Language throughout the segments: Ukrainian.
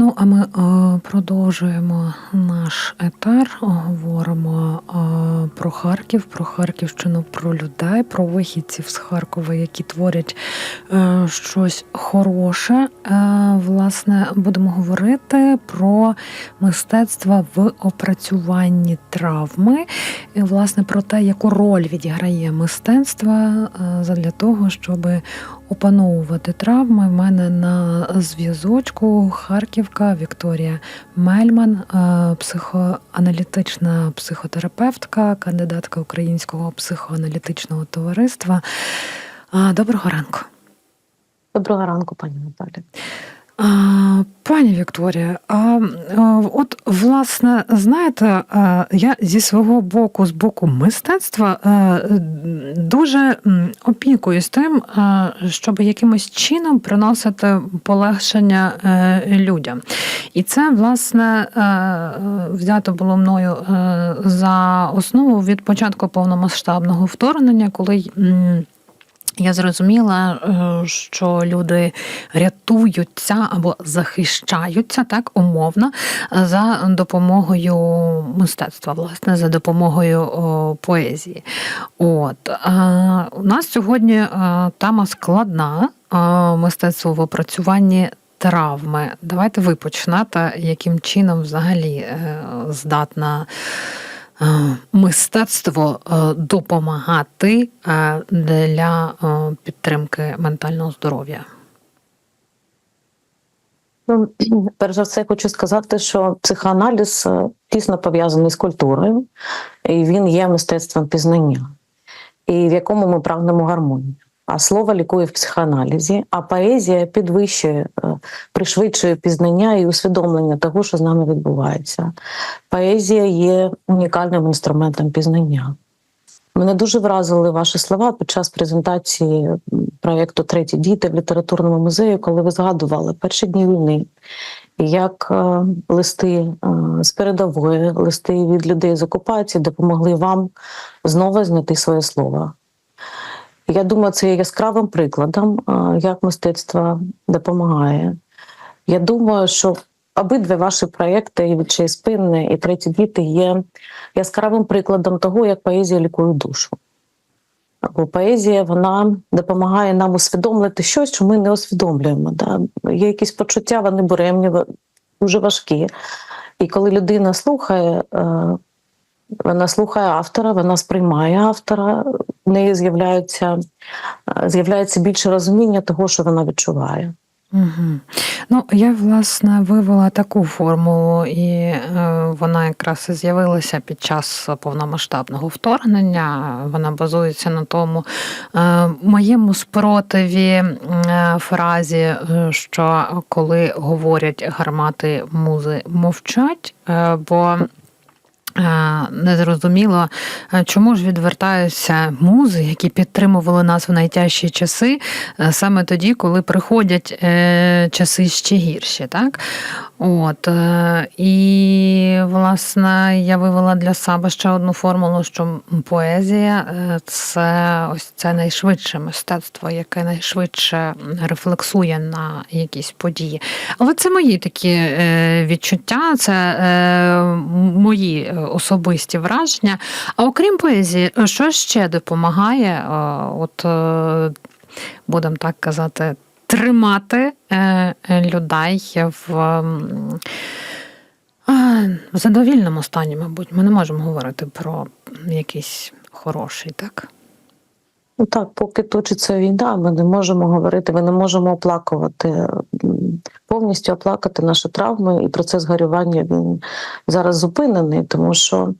Ну, а ми е, продовжуємо наш етер. Говоримо е, про Харків, про Харківщину, про людей, про вихідців з Харкова, які творять е, щось хороше. Власне, будемо говорити про мистецтво в опрацюванні травми, і власне про те, яку роль відіграє мистецтво задля того, щоб опановувати травми. В мене на зв'язочку Харківка Вікторія Мельман, е, психоаналітична психотерапевтка, кандидатка Українського психоаналітичного товариства. Доброго ранку. Доброго ранку, пані Наталі. Пані Вікторія, а от власне, знаєте, я зі свого боку, з боку мистецтва, дуже опікуюсь тим, щоб якимось чином приносити полегшення е, людям. І це, власне, е, взято було мною е, за основу від початку повномасштабного вторгнення, коли. Я зрозуміла, е, що люди рятуються або захищаються так умовно за допомогою мистецтва, власне, за допомогою поезії. От е, у нас сьогодні е, тема складна мистецтво в опрацюванні. Травми. Давайте ви почнете, яким чином взагалі здатна мистецтво е, допомагати е, для е, підтримки ментального здоров'я. Ну, перш за все, хочу сказати, що психоаналіз е, тісно пов'язаний з культурою, і він є мистецтвом пізнання, і в якому ми прагнемо гармонію. А слово лікує в психоаналізі, а поезія підвищує, е, пришвидшує пізнання і усвідомлення того, що з нами відбувається. Поезія є унікальним інструментом пізнання. Мене дуже вразили ваші слова під час презентації проєкту Треті діти в літературному музеї, коли ви згадували перші дні війни, як е, листи е, з передової, листи від людей з окупації допомогли вам знову знайти своє слово. Я думаю, це є яскравим прикладом, е, як мистецтво допомагає. Я думаю, що обидві ваші проєкти, і «Відчай спинне, і треті діти є яскравим прикладом того, як поезія лікує душу. Бо поезія вона допомагає нам усвідомити щось, що ми не усвідомлюємо. Да? Є якісь почуття, вони буремні, дуже важкі. І коли людина слухає, е, вона слухає автора, вона сприймає автора, в неї з'являється, е, з'являється більше розуміння того, що вона відчуває. Угу. Ну, я власне вивела таку формулу, і е, вона якраз і з'явилася під час повномасштабного вторгнення. Вона базується на тому е, моєму спротиві е, фразі, е, що коли говорять гармати музи мовчать, е, бо Незрозуміло, е, чому ж відвертаються музи, які підтримували нас в найтяжчі часи, е, саме тоді, коли приходять е, часи ще гірші, так? От, е, і, власне, я вивела для себе ще одну формулу, що поезія е, це ось це найшвидше мистецтво, яке найшвидше рефлексує на якісь події. Але це мої такі е, відчуття, це мої особисті враження. А окрім поезії, що ще допомагає, от будемо так казати, тримати е, людей в. В задовільному стані, мабуть, ми не можемо говорити про якийсь хороший, так? Ну так, поки точиться війна, ми не можемо говорити, ми не можемо оплакувати повністю оплакати наші травми, і процес горювання він зараз зупинений, тому що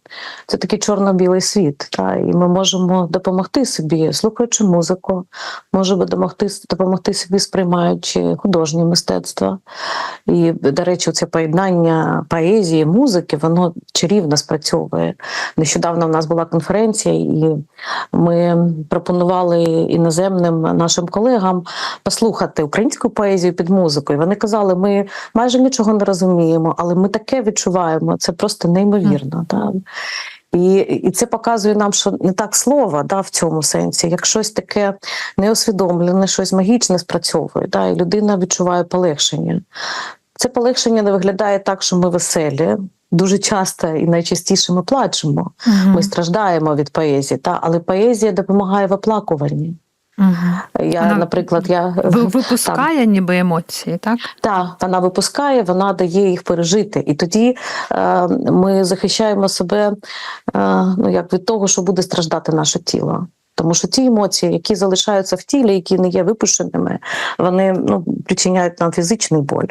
це такий чорно-білий світ. Та, і ми можемо допомогти собі, слухаючи музику, можемо допомогти, допомогти собі, сприймаючи художнє мистецтво. І, до речі, це поєднання поезії, музики, воно чарівно спрацьовує. Нещодавно в нас була конференція, і ми пропонували іноземним нашим колегам послухати українську поезію під музику. І вони казали, ми майже нічого не розуміємо, але ми таке відчуваємо. Це просто неймовірно. Та? І, і це показує нам, що не так слово да, в цьому сенсі, як щось таке неосвідомлене, щось магічне спрацьовує, да, і людина відчуває полегшення. Це полегшення не виглядає так, що ми веселі. Дуже часто і найчастіше ми плачемо. Мгм. Ми страждаємо від поезії, та але поезія допомагає в оплакуванні. Мгм. Я, Вона наприклад, я Ви- Випускає ніби емоції, так? так, вона випускає, вона дає їх пережити. І тоді е, ми захищаємо себе е, ну, як від того, що буде страждати наше тіло. Тому що ті емоції, які залишаються в тілі, які не є випущеними, вони ну, причиняють нам фізичний боль.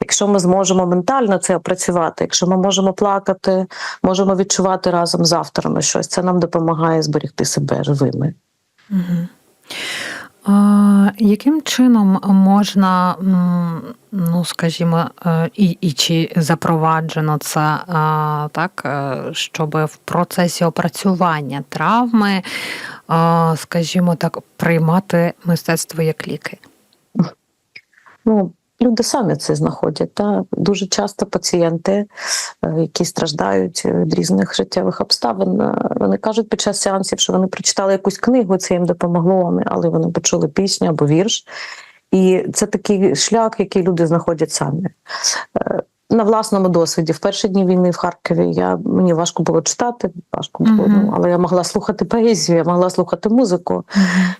Якщо ми зможемо ментально це опрацювати, якщо ми можемо плакати, можемо відчувати разом з авторами щось, це нам допомагає зберегти себе живими. Угу. А, яким чином можна, ну скажімо, е, і, і чи запроваджено це так, е, щоб в процесі опрацювання травми, скажімо так, приймати мистецтво як ліки? Ну, люди самі це знаходять. Та? Дуже часто пацієнти, е, які страждають від різних життєвих обставин, е, вони кажуть під час сеансів, що вони прочитали якусь книгу, це їм допомогло, але вони почули пісню або вірш. І це такий шлях, який люди знаходять самі. На власному досвіді, в перші дні війни в Харкові я мені важко було читати, важко було, Мгм. ну, але я могла слухати поезію, я могла слухати музику.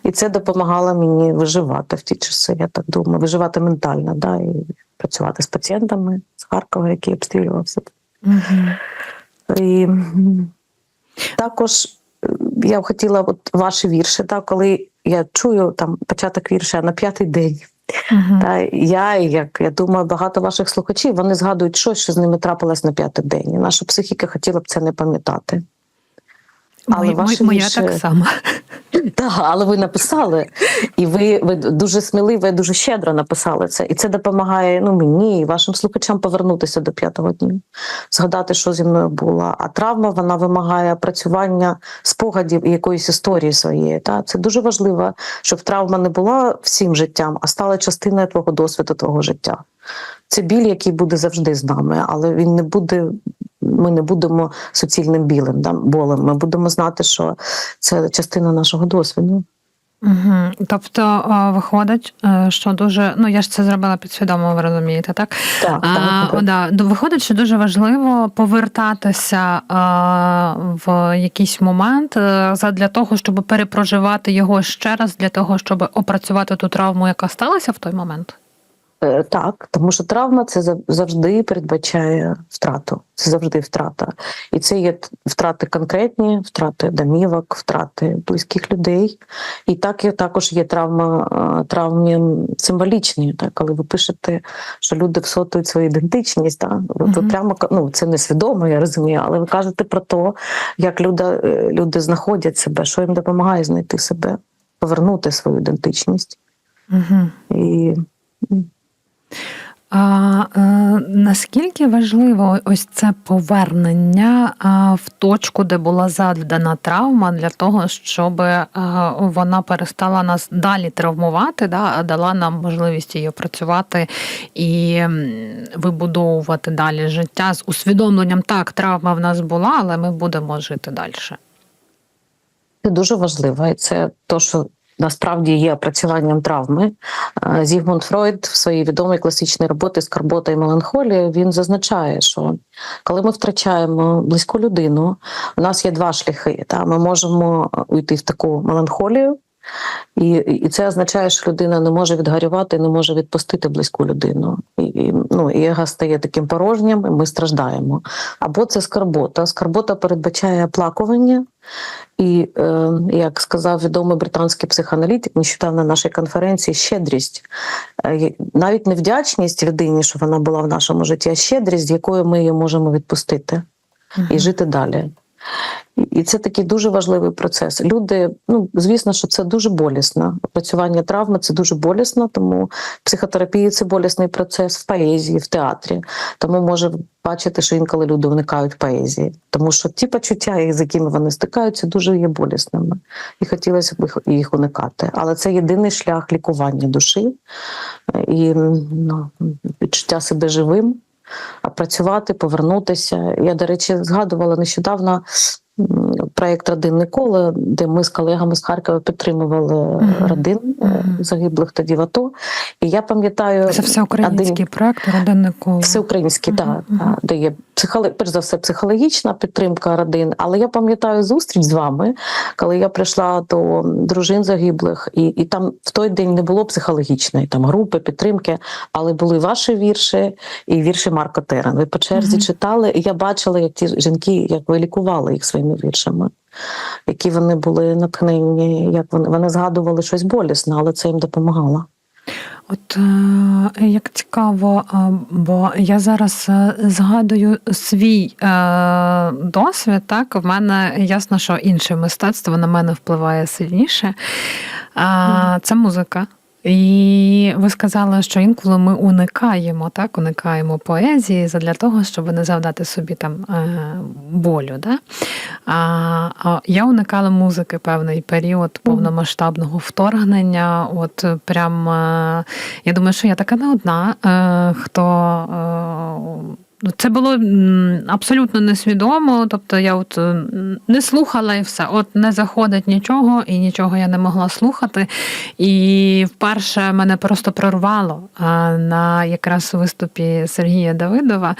І це допомагало мені виживати в ті часи, я так думаю, виживати ментально, да, і працювати з пацієнтами з Харкова, який обстрілювався. Угу. І також е, я б хотіла, от ваші вірші, да, коли я чую там початок вірша на п'ятий день. Та я, як я думаю, багато ваших слухачів вони згадують щось, що з ними трапилось на п'ятий день. І наша психіка хотіла б це не пам'ятати. Але Моя, ваші моя вірші- так само. Так, але ви написали, і ви, ви дуже сміливо, і дуже щедро написали це. І це допомагає ну, мені і вашим слухачам повернутися до п'ятого дня, згадати, що зі мною було. А травма вона вимагає працювання спогадів і якоїсь історії своєї. Та? Це дуже важливо, щоб травма не була всім життям, а стала частиною твого досвіду, твого життя. Це біль, який буде завжди з нами, але він не буде. Ми не будемо суцільним білим да, болем. Ми будемо знати, що це частина нашого досвіду. Угу. Тобто виходить, е, що дуже ну я ж це зробила підсвідомо, ви розумієте, так? Так, А, так, да, виходить, що дуже важливо повертатися а, в якийсь момент е, для того, щоб перепроживати його ще раз, для того, щоб опрацювати ту травму, яка сталася в той момент. Е, Так, тому що травма це завжди передбачає втрату. Це завжди втрата. І це є втрати конкретні, втрати домівок, втрати близьких людей. І так є також є травма, е, травмі символічні. Так, коли ви пишете, що люди всотують свою ідентичність, так, ви, ви прямо ну, це несвідомо, я розумію, але ви кажете про те, як люди, е, люди знаходять себе, що їм допомагає знайти себе, повернути свою ідентичність. Угу. І А е, наскільки важливо ось це повернення а, в точку, де була завдана травма, для того, щоб е, вона перестала нас далі травмувати, да, а дала нам можливість її опрацювати і вибудовувати далі життя з усвідомленням, так, травма в нас була, але ми будемо жити далі. Це дуже важливо, і це то, що насправді є опрацюванням травми. Е, Зігмунд Фройд в своїй відомій класичній роботі Скарбота і меланхолія він зазначає, що коли ми втрачаємо близьку людину, у нас є два шляхи. Та ми можемо уйти в таку меланхолію. І, і це означає, що людина не може відгарювати, не може відпустити близьку людину. І, і, ну, і его стає таким порожнім, і ми страждаємо. Або це скарбота. Скарбота передбачає оплакування. І, е, як сказав відомий британський психоаналітик, нещодавно на нашій конференції, щедрість, Е, навіть не вдячність людині, що вона була в нашому житті, а щедрість, якою ми її можемо відпустити і жити далі. І- це такий дуже важливий процес. Люди, ну звісно, що це дуже болісно. Опрацювання травми це дуже болісно, тому в психотерапії це болісний процес в поезії, в театрі. Тому може бачити, що інколи люди уникають поезії, тому що ті почуття, з якими вони стикаються, дуже є болісними, і хотілося б їх- уникати. Але це єдиний шлях лікування душі і ну, відчуття себе живим працювати, повернутися. Я, до речі, згадувала нещодавно проєкт Родинне коло, де ми з колегами з Харкова підтримували Мгм. родин е, загиблих тоді в АТО. І я пам'ятаю Це всеукраїнський один- проект родинне коло. Всеукраїнський, так, мгм. так, де є психоло... перш за все психологічна підтримка родин. Але я пам'ятаю зустріч з вами, коли я прийшла до дружин загиблих, і, і там в той день не було психологічної там групи підтримки, але були ваші вірші і вірші Марка Терен. Ви по черзі Мгм. читали, і я бачила, як ті жінки, як ви лікували їх своїми віршами. Які вони були натхнені, як вони, вони згадували щось болісне, але це їм допомагало. От е, як цікаво, е, бо я зараз е, згадую свій досвід. Так, в мене ясно, що інше мистецтво на мене впливає сильніше. Це музика. І ви сказали, що інколи ми уникаємо, так, уникаємо поезії для того, щоб не завдати собі там е, болю. Да? А, а я уникала музики певний період повномасштабного вторгнення. От е, прям е, я думаю, що я така не одна, хто. Е, Це було абсолютно несвідомо. Тобто я от е, не слухала і все. От не заходить нічого, і нічого я не могла слухати. І вперше мене просто прорвало на якраз виступі Сергія Давидова.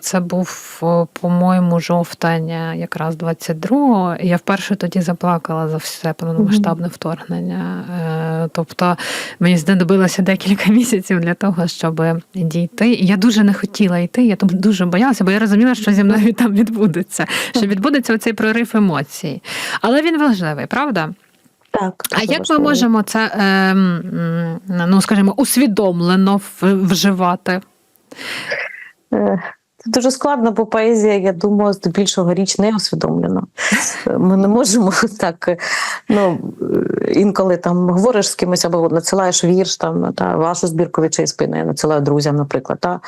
Це був, по-моєму, жовтень, е, якраз 22-го. І я вперше тоді заплакала за все повномасштабне вторгнення. Е, Тобто мені знадобилося декілька місяців для того, щоб дійти. І я дуже не хотіла йти. Я там дуже боялася, бо я розуміла, що зі мною там відбудеться. Що відбудеться оцей прорив емоцій. Але він важливий, правда? Так, А як як ми можемо це, е, ну скажімо, усвідомлено вживати? Це дуже складно, бо поезія, я думаю, здебільшого річ не усвідомлена. Ми не можемо так. Ну інколи там говориш з кимось або надсилаєш вірш, там та вашу збірку від спини, я надсилаю друзям, наприклад. Та.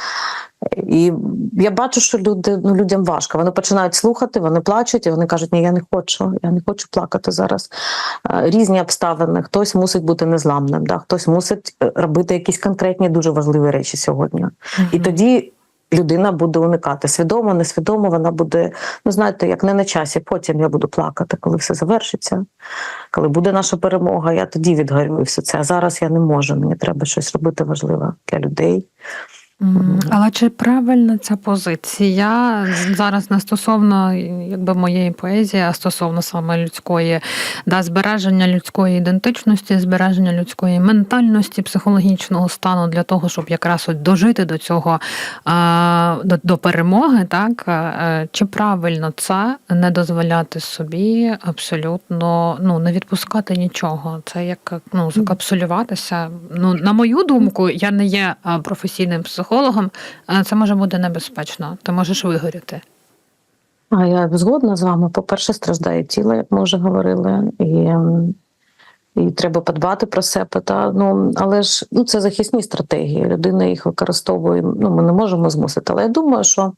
І я бачу, що люди, ну, людям важко. Вони починають слухати, вони плачуть, і вони кажуть, ні, я не хочу, я не хочу плакати зараз. Різні обставини. Хтось мусить бути незламним, да? хтось мусить е, робити якісь конкретні дуже важливі речі сьогодні. І тоді людина буде уникати. Свідомо, несвідомо, вона буде, ну знаєте, як не на часі. Потім я буду плакати, коли все завершиться, коли буде наша перемога, я тоді відгорюю все це. А зараз я не можу. Мені треба щось робити важливе для людей. Але чи правильна ця позиція зараз не стосовно якби моєї поезії, а стосовно саме людської да, збереження людської ідентичності, збереження людської ментальності, психологічного стану для того, щоб якраз от дожити до цього до, до перемоги, так Е, чи правильно це не дозволяти собі абсолютно ну не відпускати нічого? Це як ну закапсулюватися. Ну на мою думку, я не є професійним психологом. А Це може бути небезпечно. Ти можеш вигоріти. А я згодна з вами. По-перше, страждає тіло, як ми вже говорили, і, і треба подбати про себе. Та, ну, але ж ну, це захисні стратегії. Людина їх використовує. Ну, ми не можемо змусити. Але я думаю, що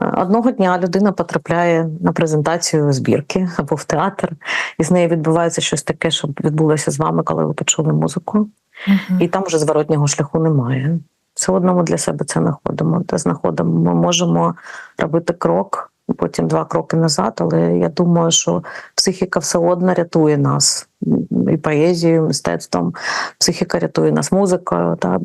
е, одного дня людина потрапляє на презентацію збірки або в театр, і з нею відбувається щось таке, що відбулося з вами, коли ви почули музику. І там вже зворотнього шляху немає. Все одно ми для себе це знаходимо. Де знаходимо, ми можемо робити крок, потім два кроки назад. Але я думаю, що психіка все одно рятує нас і поезією, і мистецтвом. Психіка рятує нас музикою. Та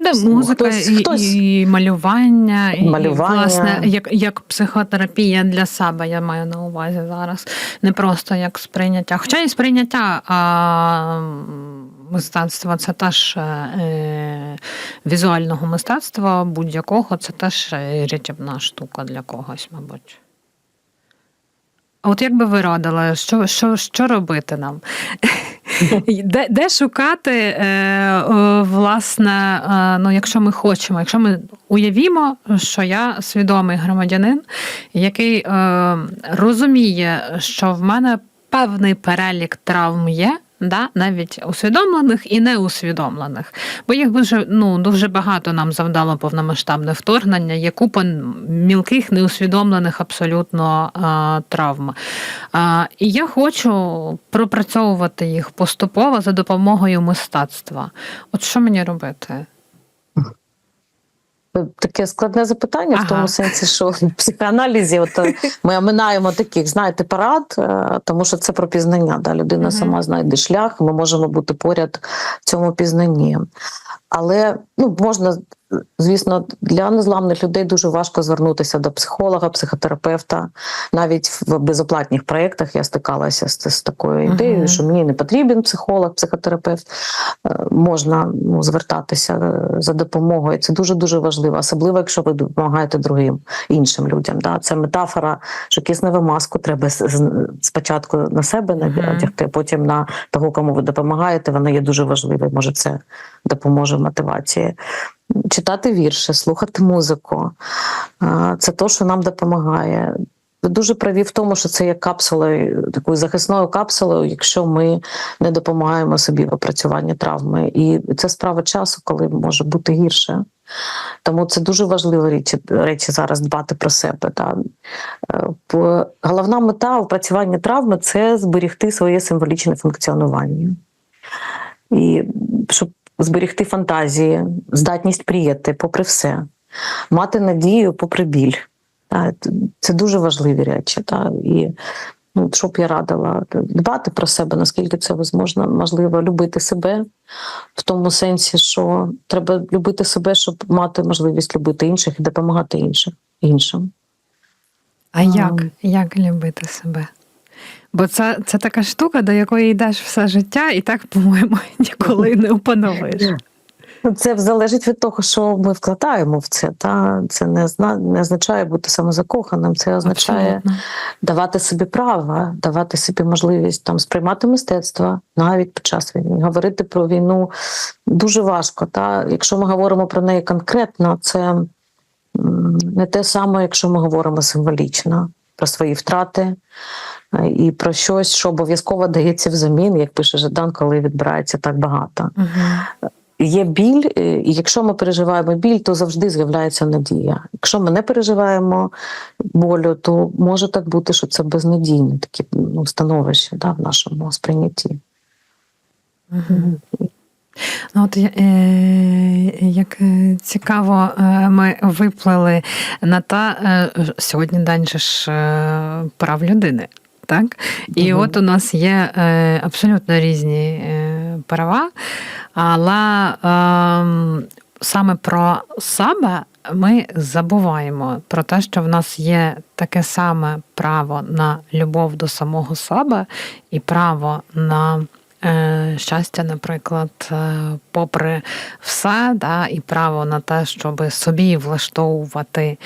Де музика хтось- і, хтось- і малювання, і, Малювання. і власне як, як психотерапія для себе, я маю на увазі зараз. Не просто як сприйняття. Хоча і сприйняття а, мистецтва це теж е, візуального мистецтва будь-якого, це теж е, рятівна штука для когось, мабуть. А от як би ви радили, що, що, що робити нам? Де, де шукати, е, е, власне, е, ну, якщо ми хочемо, якщо ми уявімо, що я свідомий громадянин, який е, розуміє, що в мене певний перелік травм є. Да, навіть усвідомлених і неусвідомлених, бо їх дуже ну дуже багато нам завдало повномасштабне вторгнення. Є купа мілких неусвідомлених абсолютно а, травм. А, і я хочу пропрацьовувати їх поступово за допомогою мистецтва. От що мені робити? Таке складне запитання в тому сенсі, що в психоаналізі от, е, ми оминаємо таких, знаєте, парад, е, тому що це про пізнання. Да? Людина ага. сама знайде шлях, ми можемо бути поряд в цьому пізнанні. Але ну, можна, звісно, для незламних людей дуже важко звернутися до психолога, психотерапевта. Навіть в безоплатних проєктах я стикалася з, з такою ідеєю, що мені не потрібен психолог, психотерапевт. Е, Можна ну, звертатися е, за допомогою. Це дуже дуже важливо, особливо якщо ви допомагаєте другим іншим людям. Да? Це метафора, що кисневу маску треба спочатку на себе надягти, а потім на того, кому ви допомагаєте. Вона є дуже важливою. Може, це допоможе мотивації. Читати вірші, слухати музику. Це те, що нам допомагає. Ви дуже праві в тому, що це є капсулою, такою захисною капсулою, якщо ми не допомагаємо собі в опрацюванні травми. І це справа часу, коли може бути гірше. Тому це дуже важливі речі, речі зараз дбати про себе. Та. Е, Головна мета опрацювання травми це зберігти своє символічне функціонування. І щоб зберігти фантазії, здатність пріяти попри все, мати надію попри біль. Це дуже важливі речі. І ну, що б я радила, дбати про себе, наскільки це можливо, можливо, любити себе в тому сенсі, що треба любити себе, щоб мати можливість любити інших і допомагати іншим, іншим. А як? Як любити себе? Бо це, це така штука, до якої йдеш все життя, і так, по-моєму, ніколи не опановуєш. Ну, Це залежить від того, що ми вкладаємо в це. Та це не зна не означає бути самозакоханим. Це означає Абсолютно. давати собі право, давати собі можливість там сприймати мистецтво навіть під час війни. Говорити про війну дуже важко. Та якщо ми говоримо про неї конкретно, це не те саме, якщо ми говоримо символічно про свої втрати і про щось, що обов'язково дається взамін, як пише Жадан, коли відбирається так багато. Мгм. Є біль, е, і якщо ми переживаємо біль, то завжди з'являється надія. Якщо ми не переживаємо болю, то може так бути, що це безнадійне таке ну, становище да, в нашому сприйнятті. Мгм. Ну, от, е, як е, цікаво, е, ми виплили на та е, сьогодні день же ж е, прав людини. Так? І угу. от у нас є е, абсолютно різні е, права, але е, саме про себе ми забуваємо про те, що в нас є таке саме право на любов до самого себе і право на щастя, наприклад, е, попри все, да, і право на те, щоб собі влаштовувати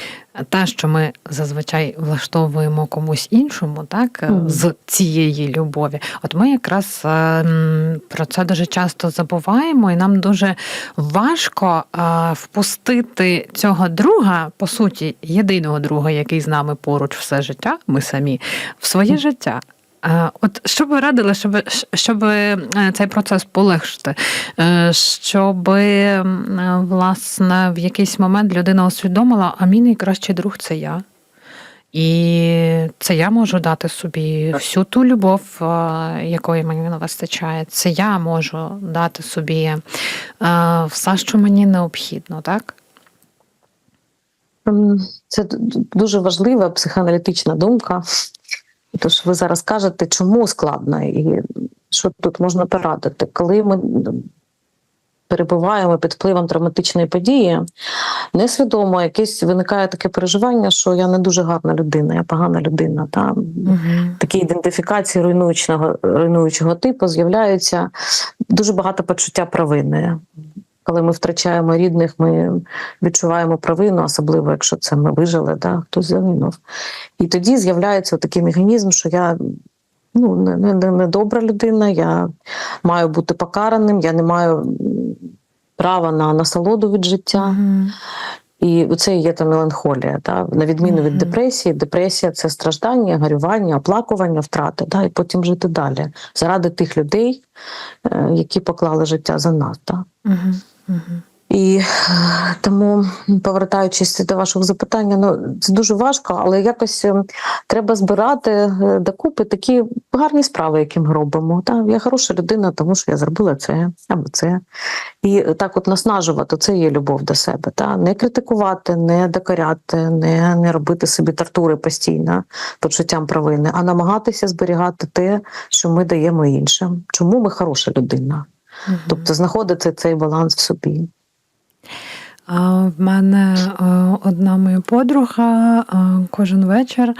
те, що ми зазвичай влаштовуємо комусь іншому, так, е, Мгм. з цієї любові. От ми якраз е, про це дуже часто забуваємо, і нам дуже важко е, впустити цього друга, по суті, єдиного друга, який з нами поруч все життя, ми самі, в своє життя. От що ви радили, щоб, щоб е, цей процес полегшити, Е, щоб е, власне в якийсь момент людина усвідомила, а мій найкращий друг це я. І це я можу дати собі всю ту любов, якої мені не вистачає. Це я можу дати собі все, що мені необхідно, так? Це дуже важлива психоаналітична думка. Тож ви зараз кажете, чому складно і що тут можна порадити. Коли ми перебуваємо під впливом травматичної події, несвідомо якесь виникає таке переживання, що я не дуже гарна людина, я погана людина. Та? Угу. Такі ідентифікації руйнуючого, руйнуючого типу з'являються дуже багато почуття провини. Коли ми втрачаємо рідних, ми відчуваємо провину, особливо якщо це ми вижили, да, хтось загинув. І тоді з'являється такий механізм, що я ну, не, не, не, не добра людина, я маю бути покараним, я не маю права на насолоду від життя. І це є та меланхолія. Та? На відміну від депресії, депресія це страждання, горювання, оплакування, втрати, та? і потім жити далі заради тих людей, е, які поклали життя за нас. Та? Угу. І е, тому, повертаючись до вашого запитання, ну це дуже важко, але якось е, треба збирати е, докупи такі гарні справи, які ми робимо. Та я хороша людина, тому що я зробила це або це. І так, от наснажувати це є любов до себе. Та не критикувати, не докоряти, не, не робити собі тортури постійно почуттям провини, а намагатися зберігати те, що ми даємо іншим. Чому ми хороша людина? Тобто знаходити цей баланс в собі. В мене одна моя подруга кожен вечір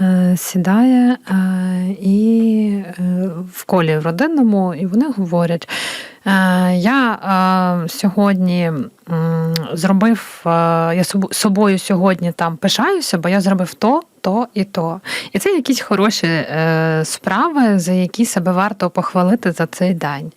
е, сідає е, і е, в колі родинному, і вони говорять. Я сьогодні зробив, я собою сьогодні там пишаюся, бо я зробив то, то і то. І це якісь хороші е, справи, за які себе варто похвалити за цей день.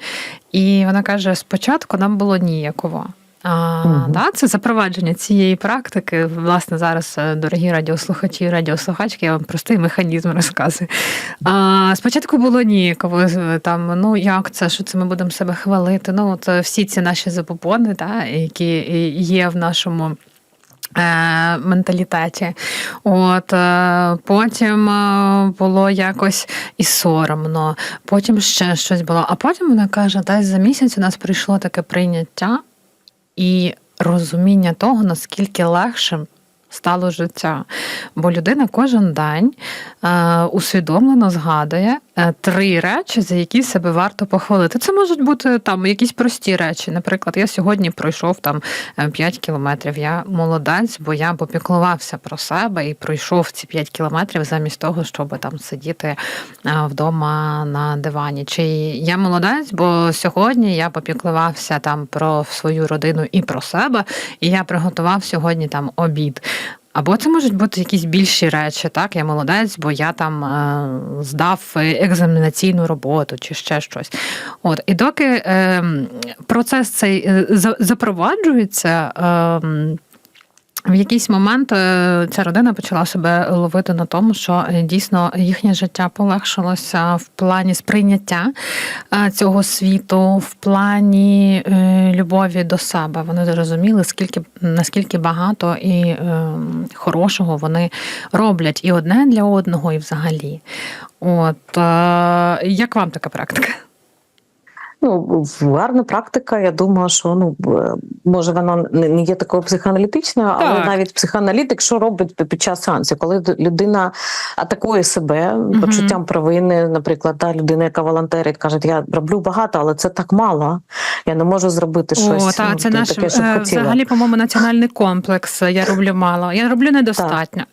І вона каже: спочатку нам було ніяково. А, Мгм. да, це запровадження цієї практики. Власне, зараз, е, дорогі радіослухачі і радіослухачки, я вам простий механізм розказую. А, спочатку було ніяково, е, там, ну як це, що це ми будемо себе хвалити? Ну, от е, всі ці наші забобони, да, які є в нашому. Е, Менталітеті. От е, потім е, було якось і соромно, потім ще щось було. А потім вона каже: десь за місяць у нас прийшло таке прийняття і розуміння того, наскільки легшим стало життя. Бо людина кожен день усвідомлено згадує три речі, за які себе варто похвалити. Це можуть бути там якісь прості речі. Наприклад, я сьогодні пройшов там 5 кілометрів. Я молодець, бо я попіклувався про себе і пройшов ці 5 кілометрів замість того, щоб там сидіти е, вдома на дивані. Чи я молодець, бо сьогодні я попіклувався там про свою родину і про себе, і я приготував сьогодні там обід. Або це можуть бути якісь більші речі, так, я молодець, бо я там е, здав екзаменаційну роботу чи ще щось. От, і доки е, процес цей е, запроваджується. Е, в якийсь момент е, ця родина почала себе ловити на тому, що е, дійсно їхнє життя полегшилося в плані сприйняття е, цього світу, в плані любові до себе. Вони зрозуміли, скільки наскільки багато і хорошого вони роблять і одне для одного, і взагалі. От як вам така практика? Ну, гарна практика. Я думаю, що ну може вона не є такою психоаналітичною, але Так. навіть психоаналітик, що робить під час сеансу, коли людина атакує себе почуттям провини, наприклад, та людина, яка волонтерить, каже, я роблю багато, але це так мало. Я не можу зробити щось О, та, ну, це таке, наш щоб е, взагалі, по-моєму, національний комплекс. Я роблю мало. Я роблю недостатньо.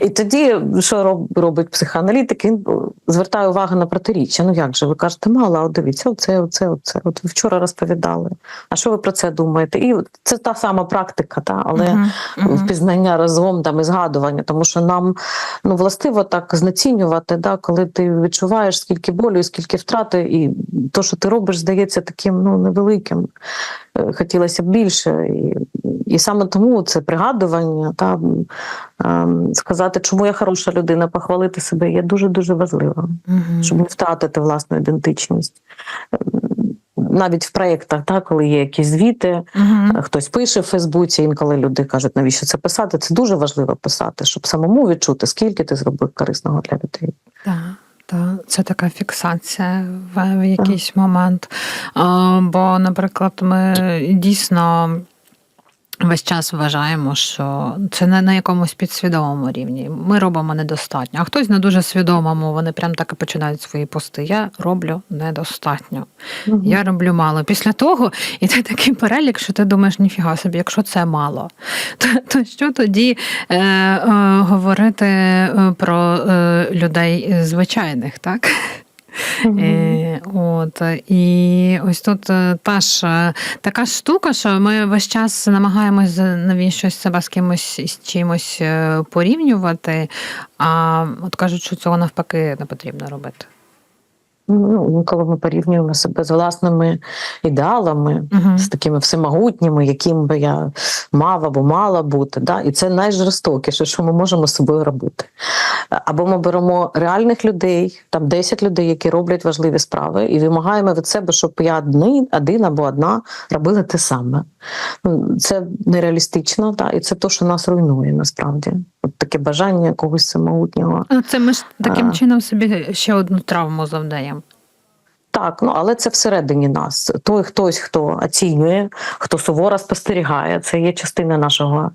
І тоді, що робить психоаналітик, він е, звертає увагу на протиріччя. Ну як же, ви кажете, мало, а от дивіться, оце, оце, оце. От ви вчора розповідали. А що ви про це думаєте? І це та сама практика, та, але Мгм, мгм. впізнання разом там і згадування, тому що нам ну, властиво так знецінювати, да, коли ти відчуваєш скільки болю, і скільки втрати, і то, що ти робиш, здається таким ну, невеликим. Е, Хотілося б більше. І, і саме тому це пригадування, та, сказати, чому я хороша людина, похвалити себе є дуже-дуже важливо, Мгм. щоб не втратити власну ідентичність. Ем, Навіть в проєктах, та, коли є якісь звіти, Мгм. Хтось пише в Фейсбуці, інколи люди кажуть, навіщо це писати. Це дуже важливо писати, щоб самому відчути, скільки ти зробив корисного для людей. Так, так, це така фіксація в, в якийсь момент. Бо, наприклад, ми дійсно. Весь час вважаємо, що це не на якомусь підсвідомому рівні. Ми робимо недостатньо. А хтось на дуже свідомому, вони прям так і починають свої пости. Я роблю недостатньо. Я роблю мало. Після того іде такий перелік, що ти думаєш, ніфіга собі, якщо це мало, то, то що тоді е, е, говорити е, про е, людей звичайних, так? Е, от, і ось тут та е, така штука, що ми весь час намагаємось навіщо себе з кимось з чимось е, порівнювати, а от кажуть, що цього навпаки не потрібно робити. Ну, інколи ми порівнюємо себе з власними ідеалами, Мгм. з такими всемогутніми, яким би я мав або мала бути. Да? І це найжорстокіше, що ми можемо з собою робити. Або ми беремо реальних людей, там 10 людей, які роблять важливі справи, і вимагаємо від себе, щоб я один, один або одна робила те саме. Це нереалістично, да? і це те, що нас руйнує насправді. От таке бажання когось всемогутнього. Ну, Це ми ж таким А. чином собі ще одну травму завдаємо. Так, ну але це всередині нас. Той хтось, хто оцінює, хто суворо спостерігає, це є частина нашого.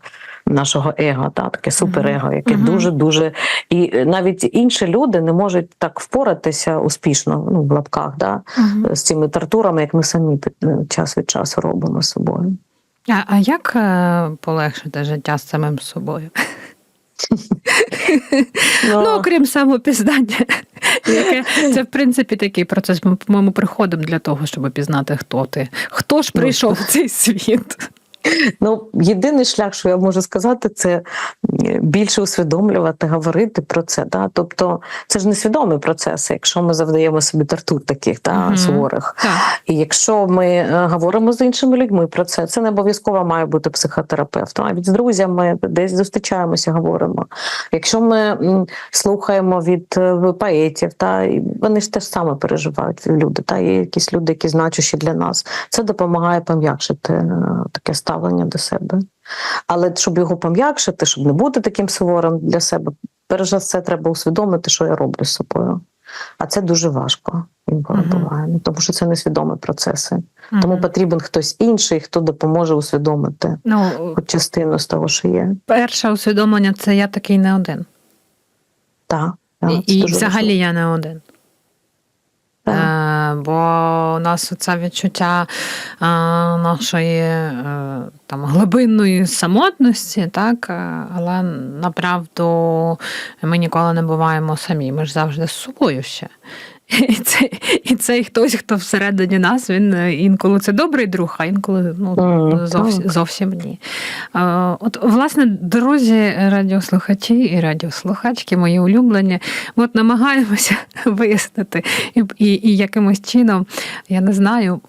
Нашого его, та таке суперего, яке Мгм. дуже дуже і е, навіть інші люди не можуть так впоратися успішно, ну в лапках, да, Мгм. з цими тортурами, як ми самі е, час від часу робимо з собою. А, а як е, полегшити життя з самим собою? Ну, окрім самопізнання, яке це в принципі такий процес. Ми, по-моєму, приходимо для того, щоб пізнати, хто ти. Хто ж Ну, прийшов в цей світ? Ну, єдиний шлях, що я можу сказати, це більше усвідомлювати, говорити про це. Да? Тобто, це ж несвідомий процес, якщо ми завдаємо собі тортур таких да, Мгм. суворих. Так. І якщо ми е, говоримо з іншими людьми про це, це не обов'язково має бути психотерапевтом. Навіть з друзями десь зустрічаємося, говоримо. Якщо ми слухаємо від е, поетів, та вони ж теж саме переживають люди. Та є якісь люди, які значущі для нас. Це допомагає пом'якшити е, таке ставлення до себе. Але щоб його пом'якшити, щоб не бути таким суворим для себе, перш за все треба усвідомити, що я роблю з собою. А це дуже важко інколи Мгм. буває, ну, тому що це несвідомі процеси. Тому потрібен хтось інший, хто допоможе усвідомити Ну, хоч частину з того, що є. перше усвідомлення це я такий не один. Так, так, це і взагалі важливо. я не один. Так. Бо у нас це відчуття е, нашої е, там, глибинної самотності, так? е, але направду ми ніколи не буваємо самі. Ми ж завжди з собою ще. І цей, і цей хтось, хто всередині нас, він е, інколи це добрий друг, а інколи ну, mm, зовсім, так. зовсім ні. От, власне, друзі, радіослухачі і радіослухачки, мої улюблені, ми от намагаємося вияснити і, і, і якимось чином, я не знаю,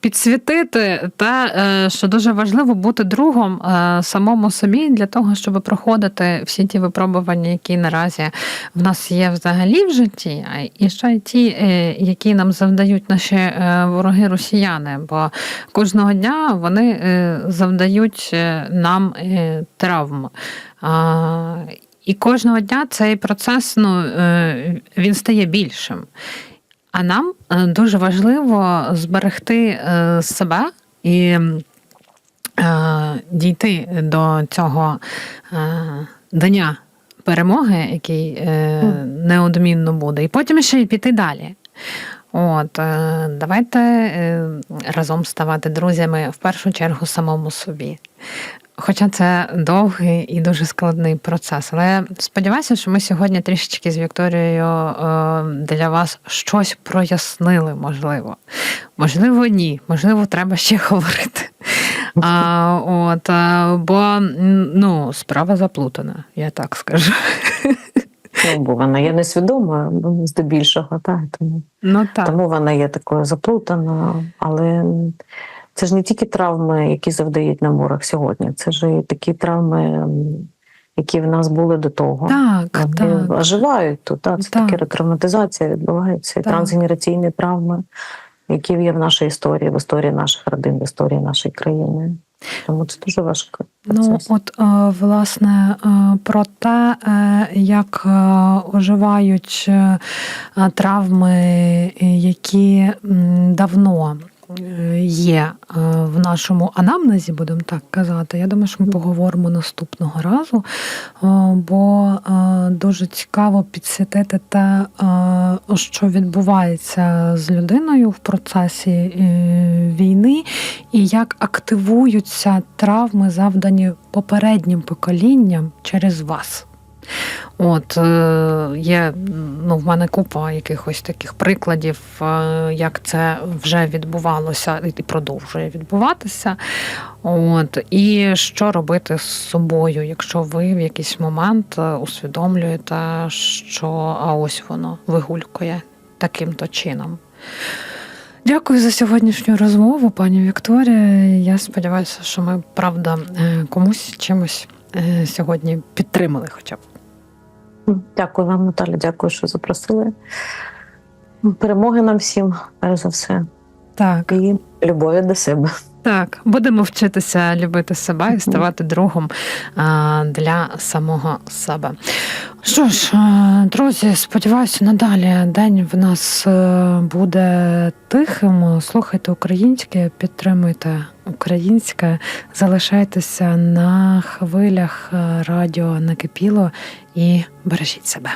підсвітити те, е, що дуже важливо бути другом е, самому собі для того, щоб проходити всі ті випробування, які наразі в нас є взагалі в житті, і ще й ті, е, які нам завдають наші е, вороги росіяни. Бо кожного дня вони е, завдають е, нам е, травм. І кожного дня цей процес ну, е, він стає більшим. А нам е, дуже важливо зберегти е, себе і е, дійти до цього дня перемоги, який неодмінно буде, і потім ще й піти далі. От, давайте разом ставати друзями в першу чергу самому собі. Хоча це довгий і дуже складний процес. Але сподіваюся, що ми сьогодні трішечки з Вікторією е, для вас щось прояснили, можливо. Можливо, ні. Можливо, треба ще говорити. А, от, бо ну, справа заплутана, я так скажу. Ну, бо вона є несвідома, здебільшого, так. Тому, Ну так. тому вона є такою заплутаною. Але це ж не тільки травми, які завдають нам ворог сьогодні, це ж і такі травми, які в нас були до того. Так, так. оживають тут. Так? Це Так. таке ретравматизація відбувається, і трансгенераційні травми, які є в нашій історії, в історії наших родин, в історії нашої країни. Тому це дуже важко. Ну, от е, власне е, про те, е, як оживають травми, які давно є е, в нашому анамнезі, будемо так казати. Я думаю, що ми поговоримо наступного разу, е, бо е, дуже цікаво підсвітити те, що відбувається з людиною в процесі війни, і як активуються травми, завдані попереднім поколінням через вас. От е, є ну, в мене купа якихось таких прикладів, е, як це вже відбувалося і продовжує відбуватися. От, і що робити з собою, якщо ви в якийсь момент е, усвідомлюєте, що а ось воно вигулькує таким-то чином. Дякую за сьогоднішню розмову, пані Вікторія. Я сподіваюся, що ми правда комусь чимось сьогодні підтримали, хоча б. Дякую вам, Наталя. Дякую, що запросили. Перемоги нам всім, перш за все, Так. і любові до себе. Так, будемо вчитися любити себе і ставати другом для самого себе. Що ж, друзі, сподіваюся, надалі день в нас е, буде тихим. Слухайте українське, підтримуйте українське, залишайтеся на хвилях е, радіо накипіло і бережіть себе.